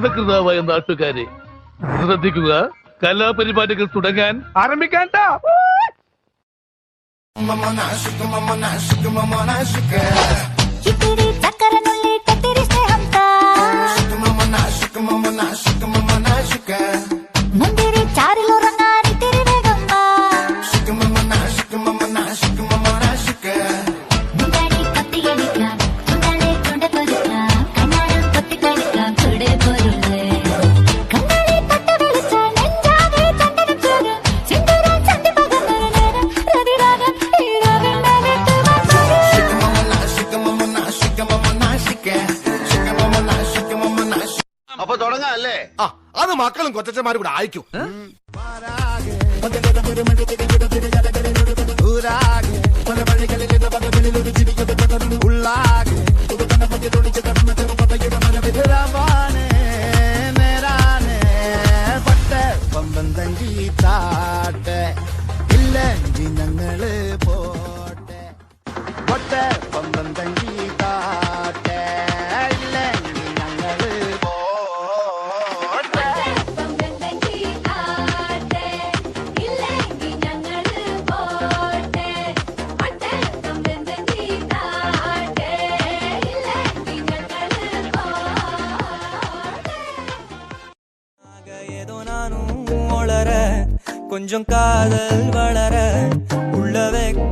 അസകൃതാവായ നാട്ടുകാരെ ശ്രദ്ധിക്കുക കലാപരിപാടികൾ തുടങ്ങാൻ ആരംഭിക്കാൻ ട്ടാ. చిటిరి చక్కర నుల్లి టెట్టిరిస్తే హంత ముందిరి చారిలో రంగారి തുടങ്ങാല്ലേ? ആ അത് മക്കളും കൊച്ചന്മാരും കൂടെ അയക്കൂ ഞങ്ങൾ പോട്ടെ. പൊട്ടെ പന്തം ஏதோ நானும் வளர கொஞ்சம் காதல் வளர உள்ள வைக்க